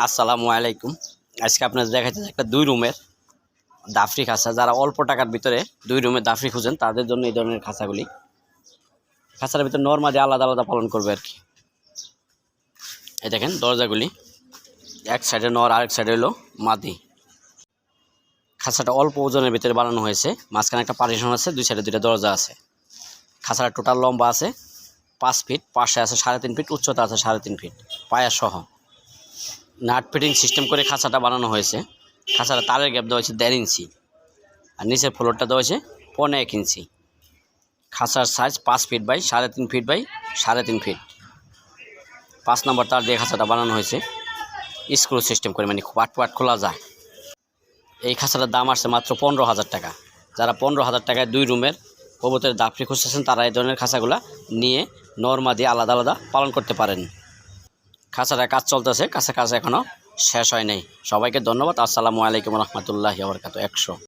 আসসালামু আলাইকুম। আজকে আপনাদের দেখাচ্ছে একটা দুই রুমের দাফরি খাঁচা। যারা অল্প টাকার ভিতরে দুই রুমের দাফরি খুঁজেন, তাদের জন্য এই ধরনের খাঁচাগুলি। খাঁচার ভিতরে নর্মালি আলাদা আলাদা পালন করবে আর কি। এই দেখেন দরজাগুলি, এক সাইডে নর, আরেক সাইডে হলো মাদি। খাঁচাটা অল্প ওজনের ভিতরে বানানো হয়েছে, মাঝখানে একটা পার্টিশন আছে, দুই সাইডে দুইটা দরজা আছে। খাঁচাটা টোটাল লম্বা আছে, পাঁচ ফিট, পাশে আছে সাড়ে তিন ফিট, উচ্চতা আছে সাড়ে তিন ফিট পায়া সহ নাট ফিটিং সিস্টেম করে খাঁচাটা বানানো হয়েছে। খাঁচাটা তারের গ্যাপ দেওয়া হয়েছে দেড় ইঞ্চি আর নিচের ফ্লোরটা দেওয়া হয়েছে পনেরো এক ইঞ্চি। খাঁচার সাইজ পাঁচ ফিট বাই সাড়ে তিন ফিট বাই সাড়ে তিন ফিট পাঁচ নম্বর তার দিয়ে খাঁচাটা বানানো হয়েছে। স্ক্রু সিস্টেম করে মানে পাট পাট খোলা যায়। এই খাঁচাটার দাম আসছে মাত্র পনেরো হাজার টাকা। যারা পনেরো হাজার টাকায় দুই রুমের কবুতরের দাপড়ি খুঁজতেছেন, তারা এই ধরনের খাঁচাগুলা নিয়ে নর্মা দিয়ে আলাদা আলাদা পালন করতে পারেন। খাঁচাটা কাজ চলতেছে কাছে কাছে এখনও শেষ হয় নাই সবাইকে ধন্যবাদ। আসসালামু আলাইকুম রহমতুল্লাহ আবরকাত একশো।